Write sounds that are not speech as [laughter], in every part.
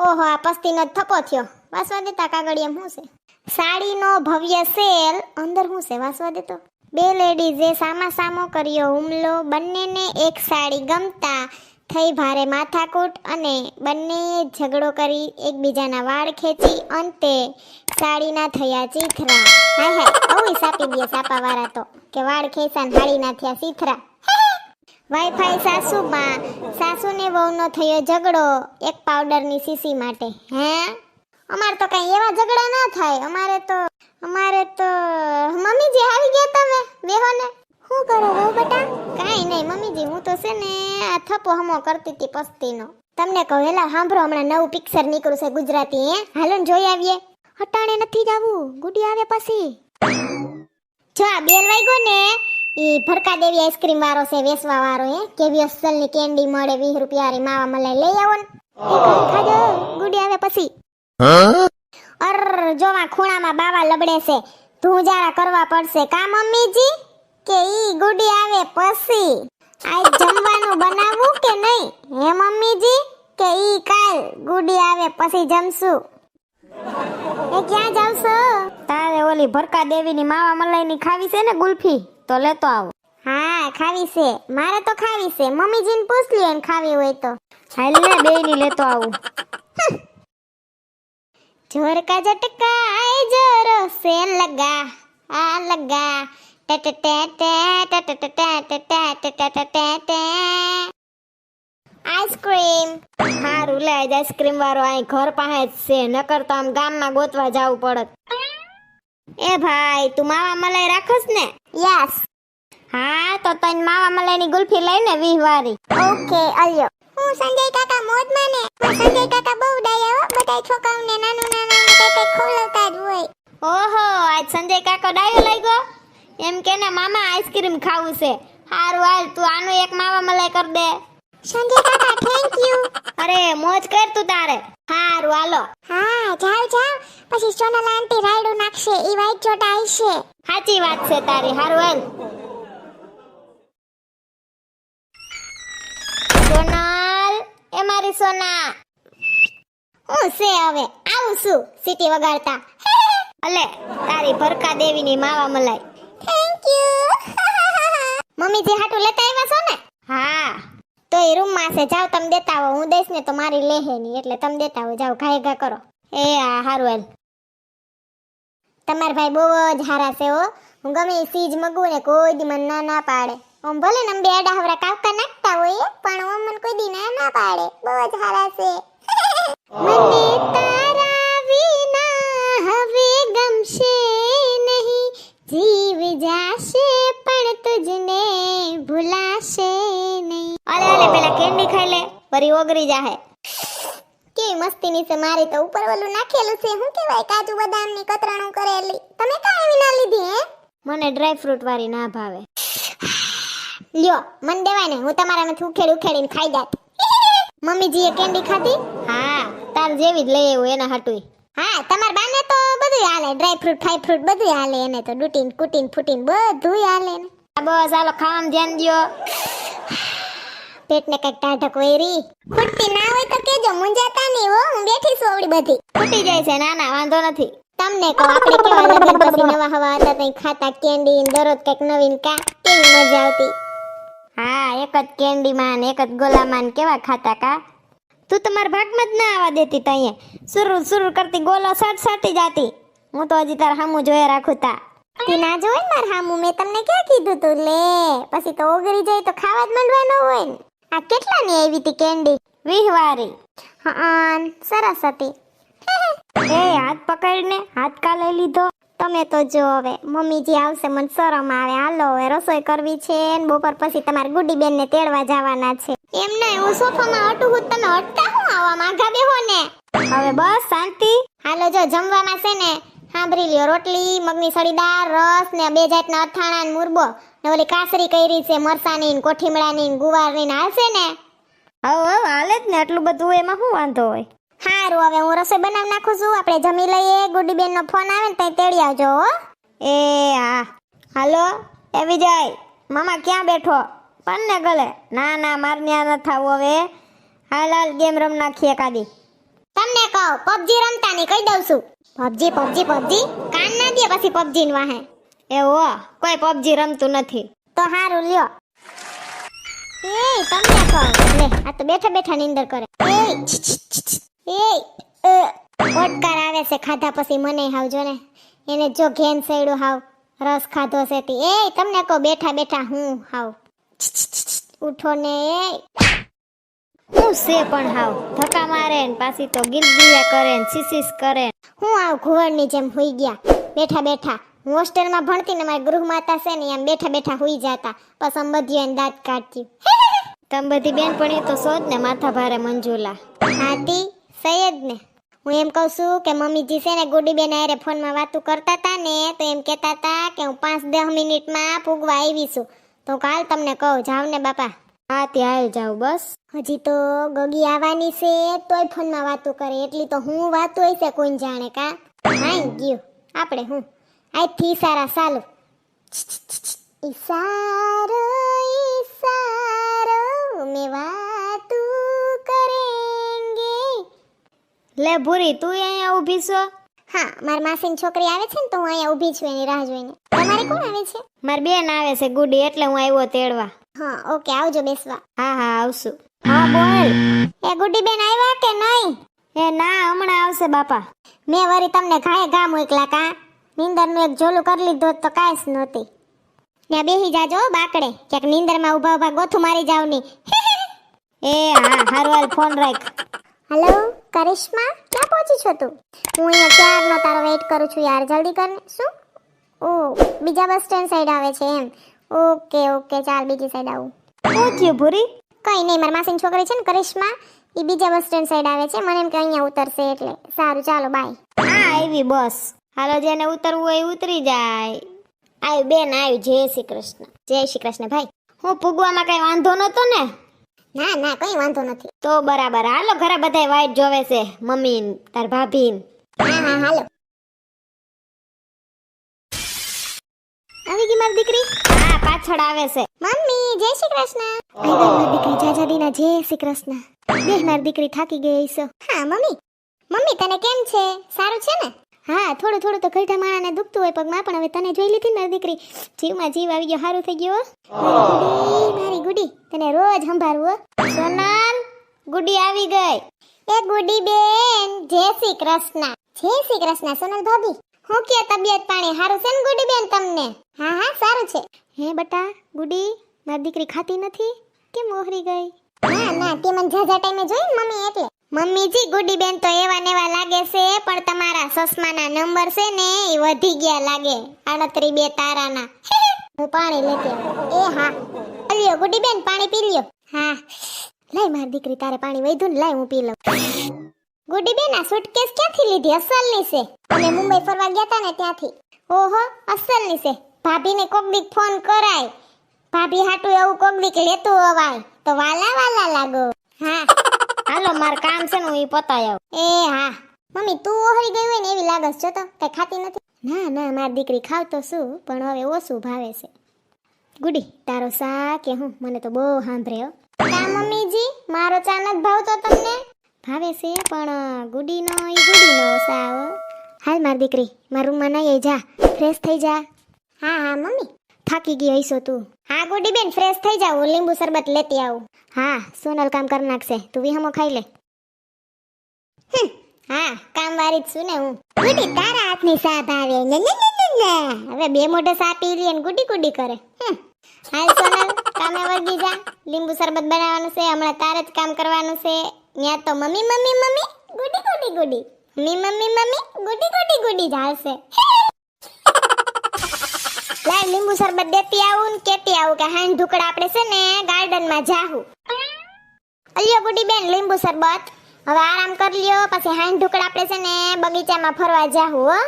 ઓહો, આ પસ્તીનો જ થપ્પો થયો. વાસવા દેતા કાગળિયા શું છે? સાડીનો ભવ્ય સેલ, અંદર શું છે? વાસવા દેતો. બે લેડીઝે સામા સામો કર્યો હુમલો. બંનેને એક સાડી ગમતા થઈ ભારે માથાકૂટ અને બંનેએ ઝઘડો કરી એકબીજાના વાળ ખેંચી અંતે સાડીના થયા ચીથરા. હાય હાય, આવું સાપી દે સાપાવાળા તો, કે વાળ ખેંચા ને હાડીના થયા ચીથરા. વાઈફાઈ સાસુમાં સાસુને વહુનો થયો ઝઘડો એક પાવડરની સીસી માટે, હે? અમારે તો કઈ એવા ઝઘડા ના થાય. અમારે તો અમારે તો, મમ્મીજી આવી ગયા તમે, વેહોને? શું કરો હો બેટા? કાંઈ નહીં મમ્મીજી, હું તો છે ને આ થપો હમો કરતી હતી પસ્તીનો. તમને કહું એલા સાંભળો, હમણાં નવું પિક્ચર નીકળ્યું છે ગુજરાતી, હે? હાલો જોઈ આવીએ. હટાણે નથી જાવું, ગુડી આવે પછી. જો આ બેલ વાગ્યો ને ઈ ભરકા દેવી આઈસ્ક્રીમ વાળો છે, વેસવા વાળો હે. કેવી અસલની કેન્ડી મળે 20 રૂપિયાની માવા મલાઈ લઈ આવો ને. ખાજો, ગુડી આવે પછી. અર, જોવા ખૂણામાં બાવા લબડે છે. ધૂંજારા કરવા પડશે. કા, મમ્મીજી? કે ઈ ગુડી આવે પછી. આજ જમવાનું બનાવવું કે નહીં? હે, મમ્મીજી? કે ઈ કાલ ગુડી આવે પછી જમશું. એ ક્યાં જાવ તારે ઓલી ભરકા દેવીની માવા મલાઈની ખાવી છે ને, ગુલ્ફી? તો લેતો આવો હા ખાવી છે મારે તો ખાવી છે મમ્મીજીને પૂછ લ્યો ખાવી હોય તો હાલ ને બેયની લેતો આવું જોર કા ઝટકા આય જોરો સેન લગા આ લગા ટટ ટટ ટટ ટટ ટટ ટટ ટટ આઈસ્ક્રીમ હારું લે આઈસ્ક્રીમ વાળો આય ઘર પાસે જ છે નકર તો આમ ગામમાં ગોતવા જવું પડત એ ભાઈ તું માવા મલાઈ રાખસ ને? યસ હા તો તને માવા મલાઈની ગુલ્ફી લઈને વીહવારી. ઓકે અલ્યો. હું સંજય કાકા મોજ માને સંજય કાકા બહુ ડાયા હો બધાય છોકરાઓને નાનું નાનું કઈ કઈ ખવડાવતા જ હોય. ઓહો આજ સંજય કાકો ડાયો લાગ્યો? એમ કે ને મામા આઈસ્ક્રીમ ખાવું છે. હારું હાલ તું આનું એક માવા મલાઈ કર દે. સંજય કાકા થેન્ક યુ અરે મોજ કર તું તારે. હારું હાલો. હા જાવ જાવ પછી સોનલ આંટી રાયડું નાખશે ઈ વાઈટ ચોટા આવશે સાચી વાત છે તારી હારું હાલ. સોનલ એ મારી સોના. હું છે હવે? આવું છું સિટી વગાડતા. [laughs] અલે તારી ભરકા દેવીની માવા મલાઈ. થેન્ક યુ મમ્મીજી હાટું લેતા આવ્યા છો ને? હા. તો એ રૂમમાં છે જાઓ તમે દેતા આવો. હું દઈશ ને તો મારી લેહે નહીં એટલે તમે દેતા આવો. જાઓ ઘાય ઘા કરો. એ આ હારું હાલ. તમારા ભાઈ બહુ જ હારા છે હો. હું ગમે એ સીજ મગું ને કોઈ દી મને ના ના પાડે. ઓમ ભલે ને બે ડાહવરા કાવકા નાખતા હોય પણ ઓમ મને કોઈ દી ના ના પાડે. બહુ જ હારા છે. [laughs] મને તારા વિના હવે ગમશે કેન્ડી ખાઈ લે વરી ઓગરી જાહે. કેવી મસ્તીની છે મારી તો ઉપર ઓલું નાખેલું છે. શું કહેવાય કાજુ બદામની કતરાણું કરેલી. તમે કાંઈ એવી ના લીધી હે? મને ડ્રાય ફ્રૂટ વાળી ના ભાવે. લ્યો મન દેવાય ને હું તમારામાંથી ઉખેડી ઉખેડીને ખાઈ જાત. મમ્મીજીએ કેન્ડી ખાધી? હા તાર જેવી જ લઈ આવ્યું એના હાટુય. હા તમાર બાને તો બધું હાલે. ડ્રાય ફ્રૂટ ફ્રાય ફ્રૂટ બધું હાલે. એને તો ડૂટીન કુટીન ફૂટીન બધું હાલે ને બસ હાલો ખાવામાં ધ્યાન દ્યો. પેટને કંઈક ટાઢક વેરી. ફૂટતી ના હોય તો કેજો મુંજાતા નહીં હો હું બેઠી છું આવડી બધી. ફૂટી જાય છે ના ના વાંધો નથી. તમને કહો આપણે કેવા લગન પછી નવા હવા હતા તઈ ખાતા કેન્ડી દરરોજ કંઈક નવીન કા? કેવી મજા આવતી? હા એક જ કેન્ડી માં એક જ ગોલા માં કેવા ખાતા કા? તું તમારા ભાગમાં જ ના આવવા દેતી તઈએ સુરુ સુરુ કરતી ગોલો સાટ સાટી જાતી. હું તો હજી તાર હામું જોયા રાખું તા. તી ના જોઈ માર હામું? મેં તમને ક્યાં કીધું તું? લે પછી તો ઓગળી જાય તો ખાવા જ માંડવાનું હોય ને. આ કેટલાની આવી હતી કેન્ડી? વિહવારી હાન સરસ હતી. [laughs] એ હાથ પકડને હાથ કાલે લીધો. તમે તો જો હવે મમ્મીજી આવશે મને શરમ આવે. હાલો હવે રસોઈ કરવી છે ને બપોર પછી તમારે ગુડી બેન ને તેડવા જવાના છે. એમ નહીં હું સોફામાં હટું હું તમે હટતા હું આવવા માંગા બેહો ને હવે બસ શાંતિ. હાલો જો જમવામાં છે ને સાંભળી લ્યો રોટલી મગની સળી દાળ રસ ને બે જાતના અથાણા ને મુરબો. ને ઓલી કાસરી કઈરી છે મરસાની ને કોઠીમડાની ને ગુવારની ને હાલશે ને? હવ હવ હાલે જ ને આટલું બધું એમાં શું વાંધો હોય? સારું હવે હું રસોઈ બનાવી નાખું છું. આપણે જમી લઈએ ગુડી બેન નો ફોન આવે ને ત્યાં તેડી આવજો હો. એ હા. હાલો એ વિજય મામા ક્યાં બેઠો? પણ ને ગલે. ના ના મારે ન્યા ન થાવું હવે. હાલ હાલ ગેમ રમ નાખીએ કાદી. તમને કહું પબજી રમતા નહીં કહી દઉં છું. PUBG PUBG PUBG? કાન ના દે પછી પબજી ને વાહે એવો કોઈ પબજી રમતું નથી. તો હારું લ્યો. એ તમને કહું. લે આ તો બેઠા બેઠા નીંદર કરે. એ છી, છી, છી, છી. એ અ, ઓડકાર આવે છે ખાધા પછી મને હાવ જો ને. એને જો ઘેન સૈડું હાવ રસ ખાધો છે તી. એ તમને કહું બેઠા બેઠા હું હાવ. છી, છી, છી, છી. ઉઠો ને એ હું છે પણ હાવ. ધક્કા મારે ને પાછી તો ગિલગિલિયા કરે ને સિસીસ કરે હું આવ ઘુવડની જેમ હોઈ ગયા. બેઠા બેઠા. હું હોસ્ટેલમાં ભણતી ને મારી ગૃહ માતા છે ને એમ બેઠા બેઠા હોઈ જાતા. પછી આમ એને દાંત કાઢતી. [laughs] તમ બધી બેનપણીઓ તો શોધ ને માથા ભારે મંજુલા. હાતી, સૈયદ ને. હું એમ કહું છું કે મમ્મીજી છે ને ગુડીબેન આરે ફોનમાં વાતું કરતા હતા ને, તો એમ કહેતા હતા કે હું પાંચ દસ મિનિટમાં પૂગવા આવી છું. તો કાલ તમને કહું. જાવ ને બાપા. હા, ત્યાં જાવ બસ. હજી તો ગગી આવવાની છે, તોય ફોનમાં વાતો કરે. એટલી તો હું વાતું છે કોઈ જાણે કા? હાઈ, ગયું. આપણે હું? આજથી સારા ચાલુ ઈશારો ઈશારો, મેં વાતો કરેંગે. લે ભૂરી, તું અહીંયા ઊભી છો? હા, મારી માસીની છોકરી આવે છે ને, તો હું અહીંયા ઊભી છું એની રાહ જોઈને. તમારે કોણ આવે છે? મારી બેન આવે છે, ગુડી, એટલે હું આવ્યો તેડવા. હા ઓકે આવજો બેસવા. હા હા આવશું. હા બોલ. એ ગુડી બેન આવ્યા કે નહીં? એ ના હમણાં આવશે બાપા. મેં વળી તમને ઘાએ ઘા મોકલા કા. નીંદરનું એક ઝોલું કરી લીધું તો કાંઈ જ નહોતી. ત્યાં બેસી જાજો બાકડે. ક્યાંક નીંદરમાં ઊભા ઊભા ગોથું મારી જાવની. [laughs] એ હા હારું હાલ ફોન રાખ. હેલો કરિશ્મા ક્યાં પહોંચી છો તું? હું અહીંયા ક્યારનો તારો વેઇટ કરું છું યાર જલ્દી કરને શું? ઓ બીજા બસ સ્ટેન્ડ સાઈડ આવે છે એમ. ઓકે ઓકે ચાલ બીજી સાઈડ આવું. શું થયું ભૂરી? કઈ નહીં મારા માસીની છોકરી છે ને કરિશ્મા એ બીજા બસ સ્ટેન્ડ સાઈડ આવે છે. મને એમ કે અહીંયા ઉતરશે એટલે. સારું ચાલો બાય હા આવી બસ. હાલો જેને ઉતરવું હોય ઉતરી જાય. આવ્યું બેન આવ્યું જય શ્રી કૃષ્ણ. જય શ્રી કૃષ્ણ ભાઈ. હું પૂગવામાં કઈ વાંધો નતો ને? ના ના કઈ વાંધો નથી. તો બરાબર. હાલો ઘરે બધા વાઈટ જોવે છે મમ્મી તાર ભાભી હા હા હાલો. આવી ગઈ મારી દીકરી? હા, પાછળ આવે છે. મમ્મી, જય શ્રી કૃષ્ણ. આવ્યા મારી દીકરી જાજા દીના જય શ્રી કૃષ્ણ. દેખ મારી દીકરી થાકી ગઈ છે. હા, મમ્મી. મમ્મી, તને કેમ છે? સારું છે ને? હા, થોડું થોડું તો ગઈઢા માણાને દુખતું હોય, પગમાં પણ હવે તને જોઈ લીધી મારી દીકરી. જીવમાં જીવ આવી ગયો, સારું થઈ ગયો. મારી ગુડી તને રોજ સંભાળવું સોનલ, ગુડી આવી ગઈ. એ ગુડી બેન, જય શ્રી કૃષ્ણ. જય શ્રી કૃષ્ણ, સોનલ ભાભી. હું કે તબિયત પાણી સારું છે ને ગુડી બેન તમને? હા હા સારું છે. હે બટા ગુડી મારી દીકરી ખાતી નથી? કેમ ઓહરી ગઈ? ના ના તે મને જાજા ટાઈમે જોઈ મમ્મી એટલે. મમ્મીજી ગુડી બેન તો એવા ને એવા લાગે છે પણ તમારા સસમાના નંબર છે ને એ વધી ગયા લાગે. આડત્રી બે તારાના. હું પાણી લેતી એ હા. લ્યો ગુડી બેન પાણી પી લ્યો. હા. લઈ મારી દીકરી તારે પાણી વધ્યું ને લાય હું પી લઉં. ગુડી બેન આ સુટકેસ ક્યાંથી લીધી? અસલની છે. અમે મુંબઈ ફરવા ગયા હતા ને ત્યાંથી. ઓહો, અસલની છે. ભાભીને કોક દીક ફોન કરાય. ભાભી હાટું એવું કોક દીક લેતું અવાય તો વાલા વાલા લાગો. હા. હાલો, માર કામ છે હું એ પતાય એ, હા. મમ્મી, તું ઓહરી ગઈ હોય ને એવી લાગસ જો તો. કઈ ખાતી નથી? ના ના, મારી દીકરી ખાવ તો શું પણ હવે ઓછું ભાવે છે. ગુડી, તારો સા કે હું? મને તો બહુ સાંભળ્યો ના મમ્મીજી, મારો ચા નથી ભાવતો તમને? ભાવે છે, પણ ગુડીનો એ ગુડીનો સા હો. હાલ માર દીકરી મારા રૂમમાં નહીં જા. ફ્રેશ થઈ જા. હા હા મમ્મી. થાકી ગઈ હઈશો તું. હા ગુડી બેન ફ્રેશ થઈ જાવ. હું લીંબુ શરબત લેતી આવું. હા સોનલ કામ કરી નાખશે. તું વિહમો ખાઈ લે. હા કામ વારી જ છું ને હું. ગુડી તારા હાથની સા આવે. ને ને. હવે બે મોઢે સા પી લે ને ગુડી ગુડી કરે. હમ. હાલ સોનલ કામે વળગી જા. લીંબુ શરબત બનાવવાનું છે. હમણાં તારે જ કામ કરવાનું છે. ત્યાં તો મમ્મી મમ્મી મમ્મી. ગુડી ગુડી ગુડી મમ્મી મમ્મી મમ્મી ગુડી ગુડી ગુડી જ લાય, લીંબુ શરબત દેતી આવું કેતી આવું કે હાંડ ઢુકડા આપણે છે ને ગાર્ડનમાં જાહું. અલ્યો, ગુડી બેન, લીંબુ શરબત. હવે આરામ કરી લ્યો, પછી હાંડ ઢુકડા આપણે છે ને બગીચામાં ફરવા જાહું, હો.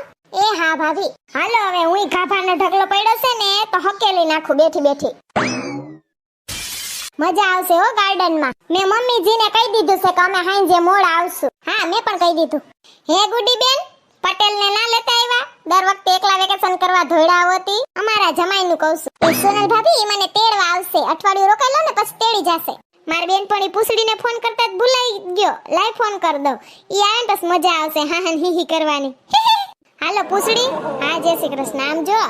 એ હા, ભાભી. હાલો, હવે હું ગાભાનો ઢગલો પડ્યો છે ને, તો હકેલી નાખું બેઠી બેઠી. મજા આવશે હો ગાર્ડનમાં. મેં મમ્મીજીને કહી દીધું છે કે અમે હાંજે મોડ આવશું. હા, મેં પણ કહી દીધું. હે ગુડી બેન પટેલને ના લેતા આવ્યા? દર વખતે એકલા વેકેશન કરવા ધોઈડા હોતી. અમારા જમાઈનું કહું છું. સોનલ ભાભી મને તેડવા આવશે. અઠવાડિયું રોકાઈ લો ને, પછી તેડી જશે. મારી બેનપણી પૂછડીને ફોન કરતા જ ભૂલાઈ ગયો. લાઈ ફોન કર દો ઈ આવે બસ મજા આવશે. હા હા, હી હી કરવાની. હાલો, પૂછડી. હા, જય શ્રી કૃષ્ણ. આમ જો,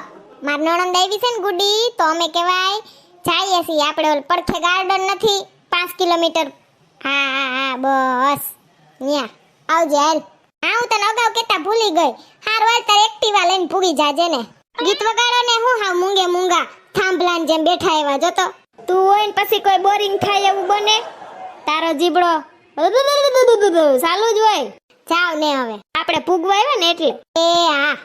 માર નણંદ આવી છે ને ગુડી, તો અમે કહેવાય જઈએ છીએ આપણે ઓલ પડખે ગાર્ડન નથી, પાંચ કિલોમીટર. હા હા હા, બસ. ન્યા, આવજે, હાલ. હા, હું તને અગાઉ કેતા ભૂલી ગઈ. હાર વાર તાર એક્ટિવા લઈને પૂગી જાજે ને. ગીત વગાડો ને હું હા મૂંગે મૂંગા. થાંભલાન જેમ બેઠા એવા જોતો તું. હોય ને પછી કોઈ બોરિંગ થાય એવું બને. તારો જીબડો સાલું જ હોય. જાવ ને હવે. આપણે પૂગવા આવ્યા ને એટલે. એ, હા.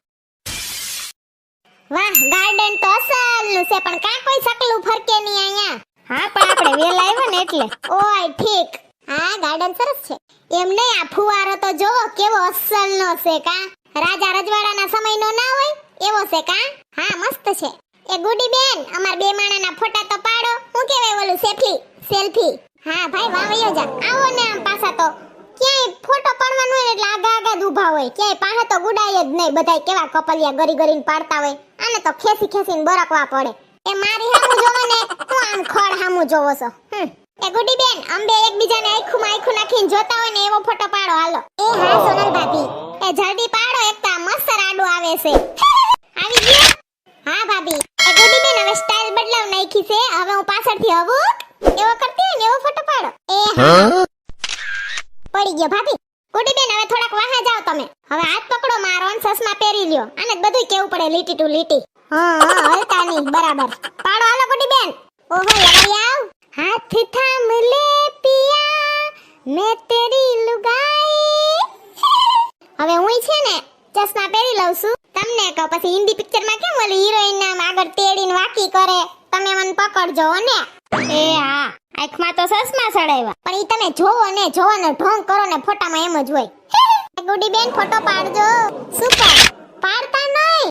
વાહ ગાર્ડન તો અસલનું છે, પણ કાં કોઈ સકલું ફરકે નહીં અહીંયા. હા, પણ આપણે વેલા આવ્યા ને એટલે. ઓય, ઠીક. હા ગાર્ડન સરસ છે. એમ નહીં, આ ફુવારો તો જોવો કેવો અસલનો છે, કા? રાજા રજવાડાના સમયનો ના હોય, એવો છે, કા? હા, મસ્ત છે. એ ગુડી બેન, અમાર બે માણાના ફોટા તો પાડો. હું કેવાય ઓલું સેલ્ફી સેલ્ફી? હા, ભાઈ, વાવયો જા. આવો ને આમ પાછા તો. ક્યાંય ફોટો પાડવાનો હોય એટલે આગા આગા ઊભા હોય. ક્યાંય પાસે તો ગુડાય જ નહીં. બધાય કેવા કપલિયા ગરી ગરીને પાડતા હોય. આને તો ખેસી ખેસીને બરકવા પડે. એ મારી હામું જોવો ને, તું આમ ખડ હામું જોવો છો. એ ગુડી બેન અંબે એકબીજાને આખું આખું નાખીને જોતા હોય ને એવો ફોટો પાડો. હાલો. એ હા, સોનલ ભાભી. એ જલ્દી પાડો, એક તો મસ્ત આડો આવે છે. આવી ગયો. હા, ભાભી. એ ગુડી બેન હવે સ્ટાઇલ બદલાવ નાખી છે. હવે હું પાછળથી હવું એવો કરતી હોય ને એવો ફોટો પાડો. એ હા. પડી ગયો ભાભી. બેન હવે થોડાક વાહા જાઓ તમે. હવે હાથ પકડો મારો અને સસમા પહેરી લ્યો. અને બધું કેવું પડે લીટી ટુ લીટી. હા હા હલતા નહીં બરાબર. પાડો હાલો બેન ઓહો લગાઈ આવ. હાથ થામ લે પિયા. મે તેરી લુગાઈ. હવે હું છે ને ચશ્મા પહેરી લઉં છું. તમને કહો પછી હિન્દી પિક્ચરમાં કેમ ઓલી હિરોઈન નામ આગળ તેડીને વાકી કરે? તમે મને પકડજો ને. એ હા. આંખમાં તો સસમા સડાવ્યા પણ ઈ તમે જોવો ને જોવો ને ઢોંગ કરો ને ફોટામાં એમ જ હોય. ગુડી બેન, ફોટો પાડજો. સુપર પાડતા નહીં.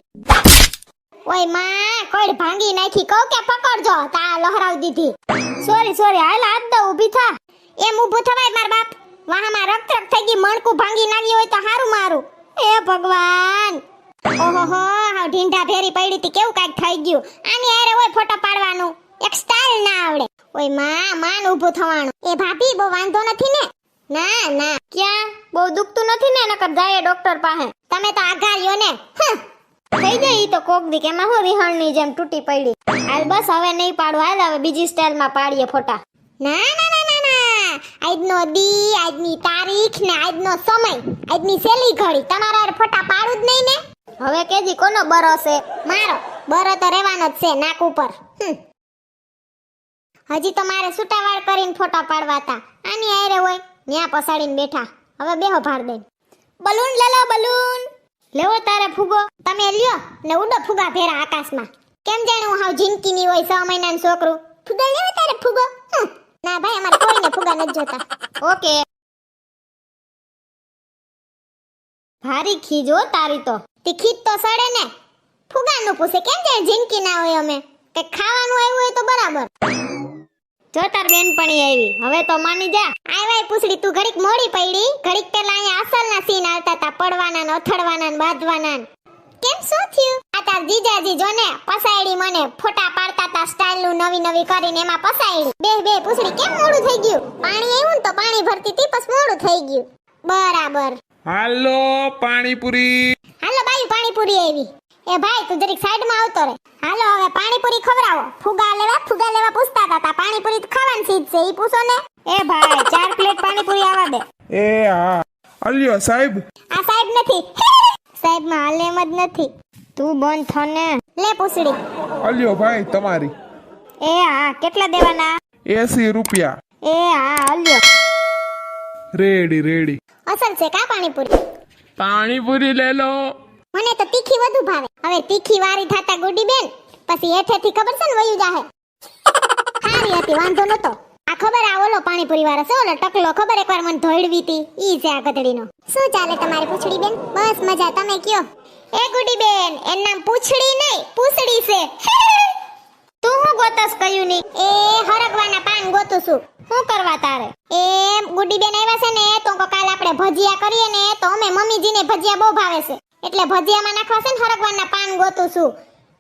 ઓયમાં કોઈ ભાંગી નાખી કહું કે પકડજો. તા લહરાવી દીધી. સોરી સોરી હાલ હાથ દો, ઊભી થા. એમ ઊભું થવાય માર બાપ. વાહમાં રક્ત રક્ત થઈ ગઈ, મણકું ભાંગી નાખી હોય તો હારું મારું. એ ભગવાન. ઓહો હો ઢીંઢા ભેરી પડી હતી, કેવું કાંઈક થઈ ગયું. આની અરે હોય ફોટો પાડવાનું. એક સ્ટાઇલ ના આવડે. ઓયમાં માન ઊભું થવાનું. એ ભાભી, બહુ વાંધો નથી ને? ના ના. ક્યાં? બહુ દુખતું નથી ને? નકર જાય ડોક્ટર પાસે. તમે તો આઘાર્યો ને? થઈ જાય ઈ તો કોક દી કે એમાં હું વિહણની જેમ તૂટી પડી. હાલ બસ, હવે નહીં પાડું. હાલ, હવે બીજી સ્ટાઇલમાં પાડીએ ફોટા. ના ના ના ના ના. આજનો દી, આજની તારીખ ને આજનો સમય. આજની સેલી ઘડી. તમારા ફોટા પાડું જ નહીં ને? હવે કેજી કોનો બરો છે? મારો. બરો તો રહેવાનો જ છે, નાક ઉપર. હજી તો મારે સુટાવાળ કરીને ફોટા પાડવા હતા. આની આયરે હોય, ન્યા પસાડીને બેઠા. હવે બેહો ભાર દઈને. બલૂન લેલો, બલૂન. લેવો તારે ફુગો. તમે લ્યો, ને ઉડો ફુગા ભેરા આકાશમાં. કેમ જાણે હું હાવ જિંદગીની હોય છ મહિનાનું છોકરું? ફુગા લેવો તારે ફુગો? ના ભાઈ, અમારે કોઈને ફુગા નથી જોતા. ઓકે. ભારી ખીજો તારી તો. તીખી તો સડે ને. ફુગાનું પૂછે. કેમ જાણે જિંદગી ના હોય અમે? કે ખાવાનું આવ્યું હોય તો બરાબર. જો તાર બેનપણી આવી હવે તો માની જા. આય પૂછડી તું ઘડીક મોડી પડી ઘડીક પેલા અહીંયા અસલના સીન આવતા તા પડવાના ને અથડવાના ને બાંધવાના કેમ શું થયું? આ તાર જીજાજી જો ને પસાયડી મને ફોટા પાડતા તા સ્ટાઇલનું નવી નવી કરીને એમાં પસાયડી. બે બે પૂછડી કેમ મોડું થઈ ગયું? પાણી આવ્યું ને તો પાણી ભરતી હતી પછી મોડું થઈ ગયું. બરાબર. હાલો પાણીપુરી. હાલો બાઈ પાણીપુરી આવી. એ ભાઈ તું જરીક સાઈડમાં આવતો રે હાલો હવે પાણીપુરી ખવડાવો. ફુગા લેવા ફુગા લેવા પૂછતા હતા પાણીપુરી તો ખાવાની ચીજ છે ઈ પૂછો ને. એ ભાઈ ચાર પ્લેટ પાણીપુરી આવા દે. એ હા. અલ્યો સાહેબ. આ સાહેબ નથી. [laughs] સાહેબમાં હાલ એમ જ નથી. તું બંધ થને લે પૂછડી. અલ્યો ભાઈ તમારી. એ હા કેટલા દેવાના? એસી રૂપિયા. એ હા અલ્યો રેડી રેડી. અસલ છે કા પાણીપુરી? પાણીપુરી લે લો. મને તો તીખી વધુ ભાવે. હવે તીખી વારી થાતા ગુડી બેન પછી હેઠેથી ખબર છે ને વયું જાહે? હારી હતી, વાંધો નતો આ ખબર આ ઓલો પાણીપુરી વાળો છે, ઓલો ટકલો, ખબર એકવાર મને ધોઈડવી હતી? ઈ છે આ ગધડીનો. શું ચાલે તમારી પૂછડી બેન બસ મજા, તમે કયો? એ ગુડી બેન એનું નામ પૂછડી નહીં, પૂછડી છે. [laughs] તું હું ગોતસ કયું ની એ હરગવાના પાન ગોતું છું. શું કરવા તારે? એ ગુડી બેન આવ્યા છે ને, તો કાલ આપણે ભજીયા કરીએ ને, તો અમે મમ્મીજીને ભજીયા બહુ ભાવે છે. એટલે ભજીયામાં નાખવા છે ને હરગવાના પાન ગોતું છું.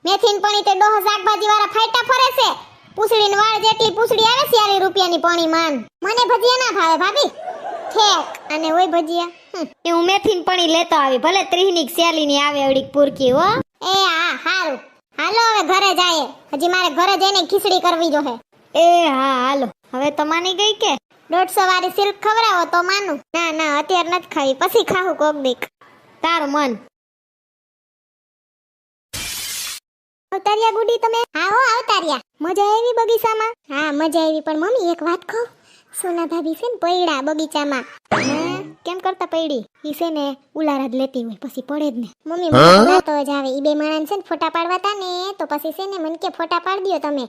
મેથીન પણ તે ડોહ શાકભાજી વાળા ફાઈટા ફરે છે. પૂછડીને વાળ જેટલી પૂછડી આવે સિયાલી રૂપિયાની પાણી માન મને ભજીયા ના ભાવે ભાભી. ઠેક અને ઓય ભજીયા. એ હું મેથીન પણી લેતો આવી ભલે ત્રીહની સ્યાલીની આવે અડીક પૂરકી હો. એ હા હારું. હાલો હવે ઘરે જાય હજી મારે ઘરે જઈને ખીચડી કરવી જોહે એ હા હાલો. હવે તો માની ગઈ કે? દોઢસો વાળી સિલ્ક ખવડાવો તો માનું. ના ના અત્યારે નથી ખાવી. પછી ખાવું કોક દીક. તારું મન. અવતારિયા ગુડી તમે? હા હો અવતારિયા. મજા આવી બગીચામાં? હા મજા આવી પણ મમ્મી એક વાત કહું. સોના ભાભી છે ને પૈડા બગીચામાં? કેમ કરતા પૈડી? ઈ છે ને ઉલારા જ લેતી હોય પછી પડે જ ને. મમ્મી મને તો જ આવે. ઈ બે માણસ છે ને ફોટા પાડવા તા ને તો પછી છે ને મને કે ફોટા પાડ દ્યો તમે.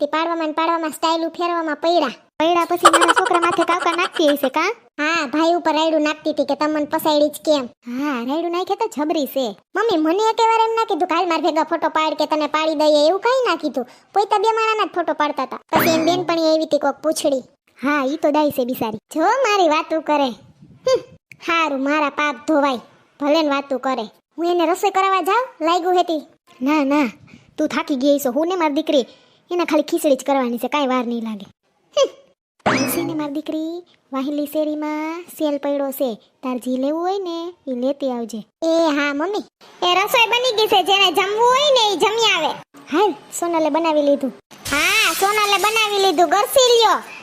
તે પાડવામાં પાડવામાં સ્ટાઇલ ફેરવામાં પૈડા પૈડા પછી મારા છોકરા માથે કાવકા નાખતી હશે કા? હા, ભાઈ ઉપર રાયડું નાખતી હતી કે તમને પસાયડી જ કેમ? હા, રાયડું નાખે તો જબરી છે. મમ્મી, મને એક વાર એમ ના કીધું, કાલ માર ભેગા ફોટો પાડ કે તને પાડી દઈએ. એવું કઈ ના કીધું. પોઈતા બે માણાના જ ફોટો પાડતા હતા. પછી એમ બેનપણી એવી હતી કોક પૂછડી. હા, ઈ તો દાઈ છે બિસારી. જો મારી વાતું કરે. હારું, મારા પાપ ધોવાય. ભલે ને વાતું કરે. હું એને રસોઈ કરાવવા જાઉં? લાગ્યું હેતી. ના ના, તું થાકી ગઈ છો હું ને મારી દીકરી એને ખાલી ખીચડી જ કરવાની છે, કાંઈ વાર નહીં લાગે. ને મારી દીકરી, વાહિલી શેરીમાં સેલ પડ્યો છે. તાર જી લેવું હોય ને એ લેતી આવજે. એ હા, મમ્મી. એ રસોઈ બની ગઈ છે, જેને જમવું હોય ને એ જમી આવે. હાલ, સોનલે બનાવી લીધું. હા, સોનાલે બનાવી લીધું. ગરસી લ્યો.